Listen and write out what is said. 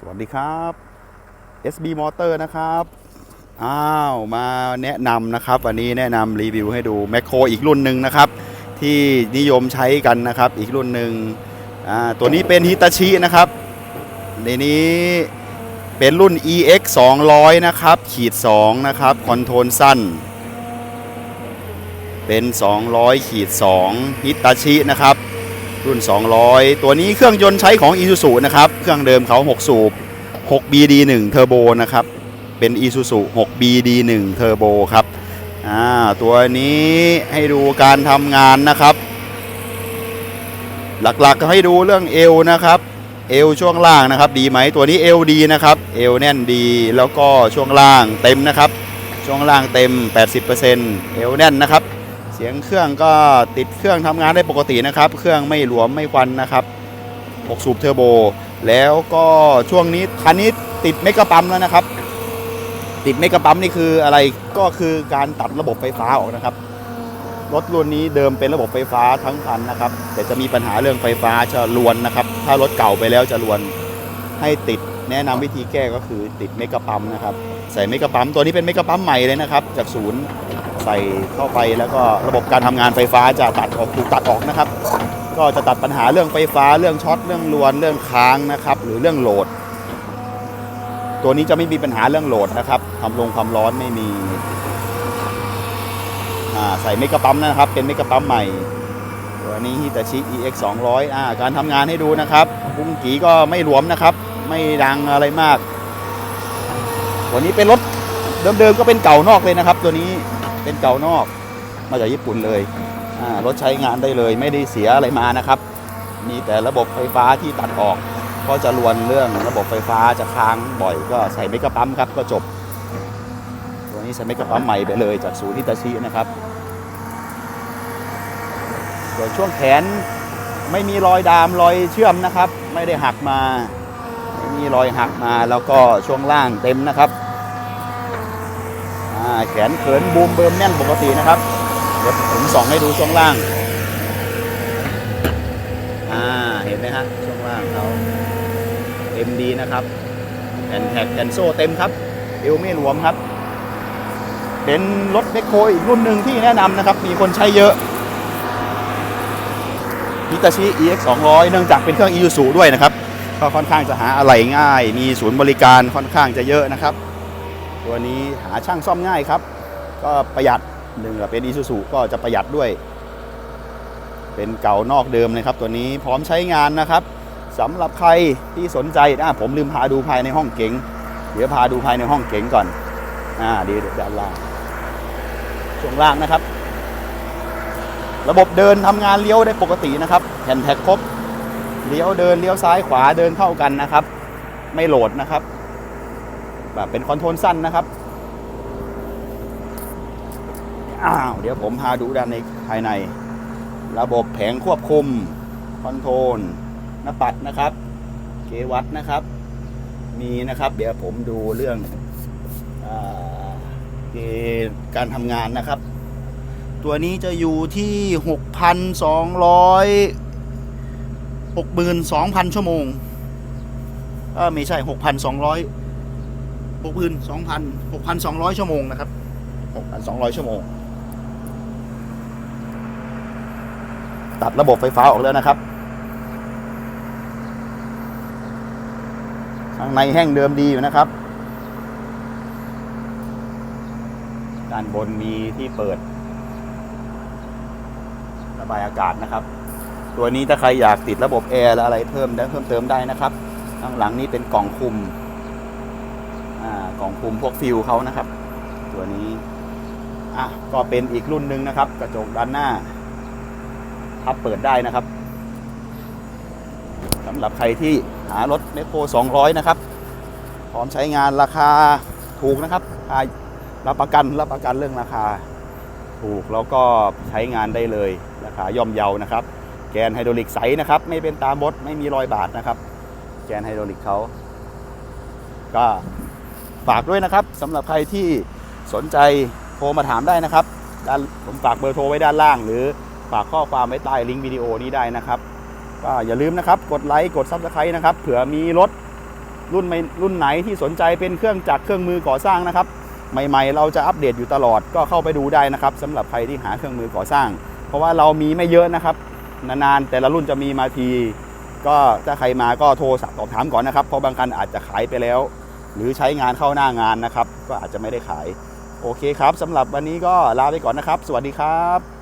สวัสดีครับ SB Motor นะครับ อ้าวมาแนะนำนะครับ วันนี้แนะนำรีวิวให้ดูแมคโครอีกรุ่นหนึ่งนะครับ ที่นิยมใช้กันนะครับ อีกรุ่นหนึ่งตัวนี้เป็นฮิตาชินะครับ ในนี้เป็นรุ่น EX 200 นะครับ ขีด 2 นะครับ คอนโทรลสั้น เป็น 200 ขีด 2ฮิตาชินะครับ รุ่น 200 ตัวนี้เครื่องยนต์ใช้ของ Isuzu นะครับ เครื่องเดิมเขา 6 สูบ 6BD1 Turbo นะครับ เป็น Isuzu 6BD1 Turbo ครับอ่าตัวนี้ให้ดูการทำงานนะครับ หลักๆก็ให้ดูเรื่องเอวนะครับ เอวช่วงล่างนะครับ ดีไหมตัวนี้เอวดีนะครับ เอวแน่นดีแล้วก็ช่วงล่างเต็มนะครับ ช่วงล่างเต็ม 80%เอวแน่นนะครับ เสียงเครื่องก็ติดเครื่องทำงานได้ปกตินะครับ เครื่องไม่หลวมไม่ควันนะครับ6สูบเทอร์โบ แล้วก็ช่วงนี้คันนี้ติดเมกะปั๊มแล้วนะครับ ติดเมกะปั๊มนี่คืออะไรก็คือการตัดระบบไฟฟ้าออกนะครับรถรุ่นนี้เดิมเป็นระบบไฟฟ้าทั้งคันนะครับ แต่จะมีปัญหาเรื่องไฟฟ้าจะรวนนะครับ ถ้ารถเก่าไปแล้วจะรวนให้ติดแนะนำวิธีแก้ก็คือติดเมกะปั๊มนะครับ ใส่เมกะปั๊มตัวนี้เป็นเมกะปั๊มใหม่เลยนะครับ จากศูนย์ ใส่เข้าไปแล้วก็ระบบการทำงานไฟฟ้าจะตัดออกถูกตัดออกนะครับ ก็จะตัดปัญหาเรื่องไฟฟ้าเรื่องช็อตเรื่องรวนเรื่องค้างนะครับ หรือเรื่องโหลด ตัวนี้จะไม่มีปัญหาเรื่องโหลดนะครับทำลงความร้อนไม่มีใส่เมกะปั๊มนะครับ เป็นเมกะปั๊มใหม่ ตัวนี้ฮิตาชิ EX 200อ่าการทำงานให้ดูนะครับบุ้งกีก็ไม่หลวมนะครับ ไม่ดังอะไรมาก ตัวนี้เป็นรถเดิมๆก็เป็นเก่านอกเลยนะครับ ตัวนี้ เป็นเก่านอกมาจากญี่ปุ่นเลยรถใช้งานได้เลยไม่ได้เสียอะไรมานะครับ มีแต่ระบบไฟฟ้าที่ตัดออก ก็จะรวนเรื่องระบบไฟฟ้าจะค้างบ่อยก็ใส่เมกะปั๊มครับก็จบ ตัวนี้ใส่เมกะปั๊มใหม่ไปเลยจากศูนย์ฮิตาชินะครับส่วนช่วงแขนไม่มีรอยดามรอยเชื่อมนะครับ ไม่ได้หักมาไม่มีรอยหักมาแล้วก็ช่วงล่างเต็มนะครับ แขนเขินบูมเบิร์มแน่นปกตินะครับ เดี๋ยวผมส่องให้ดูช่วงล่าง อ่า เห็นไหมฮะช่วงล่างเขาเต็มดีนะครับ แผ่นแท็กแผ่นโซ่เต็มครับ เอวไม่หลวมครับ เป็นรถเบคโคอีกรุ่นหนึ่งที่แนะนำนะครับ มีคนใช้เยอะฮิตาชิ EX 200เนื่องจากเป็นเครื่อง Isuzu ด้วยนะครับ ก็ค่อนข้างจะหาอะไหล่ง่าย มีศูนย์บริการค่อนข้างจะเยอะนะครับ ตัวนี้หาช่างซ่อมง่ายครับ ก็ประหยัดหนึ่งเป็น Isuzu ก็จะประหยัดด้วย เป็นเก่านอกเดิมเลยครับ ตัวนี้พร้อมใช้งานนะครับสำหรับใครที่สนใจอะผมลืมพาดูภายในห้องเก๋งเดี๋ยวพาดูภายในห้องเก๋งก่อนอ่าดีด้านล่างช่วงล่างนะครับ ระบบเดินทำงานเลี้ยวได้ปกตินะครับแผ่นแท็กครบเลี้ยวเดินเลี้ยวซ้ายขวาเดินเข้ากันนะครับ ไม่โหลดนะครับ แบบเป็นคอนโทรลสั้นนะครับอ้าวเดี๋ยวผมพาดูด้านในภายใน ระบบแผงควบคุม คอนโทรลหน้าปัดนะครับ เกวัตนะครับ มีนะครับ เดี๋ยวผมดูเรื่องอเกการทำงานนะครับ ตัวนี้จะอยู่ที่ 6,200 62,000 ชั่วโมง เออไม่ใช่ 6,200 62,000 6,200ชั่วโมงนะครับ6,200ชั่วโมง ตัดระบบไฟฟ้าออกแล้วนะครับข้างในแห้งเดิมดีอยู่นะครับ ด้านบนมีที่เปิด ระบายอากาศนะครับ ตัวนี้ถ้าใครอยากติดระบบแอร์และอะไรเพิ่มได้เพิ่มเติมได้นะครับ ข้างหลังนี้เป็นกล่องคุม กล่องคุมพวกฟิวเขานะครับ ตัวนี้อะก็เป็นอีกรุ่นหนึ่งนะครับ กระจกด้านหน้าพับเปิดได้นะครับสำหรับใครที่หารถเมโคร200 นะครับ พร้อมใช้งานราคาถูกนะครับอ่ารับประกันรับประกันเรื่องราคา ถูกแล้วก็ใช้งานได้เลยราคาย่อมเยานะครับ แกนไฮดรอลิกใสนะครับ ไม่เป็นตามบดไม่มีรอยบาดนะครับ แกนไฮดรอลิกเขาก็ ฝากด้วยนะครับสำหรับใครที่สนใจโทรมาถามได้นะครับด้านผมฝากเบอร์โทรไว้ด้านล่าง หรือฝากข้อความไว้ใต้ลิงก์วิดีโอนี้ได้นะครับก็อย่าลืมนะครับกดไลค์กดซับสไครต์นะครับเผื่อมีรถรุ่นไม่รุ่นไหนที่สนใจเป็นเครื่องจักรเครื่องมือก่อสร้างนะครับ ใหม่ๆ เราจะอัปเดตอยู่ตลอดก็เข้าไปดูได้นะครับสำหรับใครที่หาเครื่องมือก่อสร้าง เพราะว่าเรามีไม่เยอะนะครับนานๆแต่ละรุ่นจะมีมาที ก็ถ้าใครมาก็โทรสอบถามก่อนนะครับ เพราะบางคันอาจจะขายไปแล้ว หรือใช้งานเข้าหน้างานนะครับ ก็อาจจะไม่ได้ขาย โอเคครับสำหรับวันนี้ก็ลาไปก่อนนะครับ สวัสดีครับ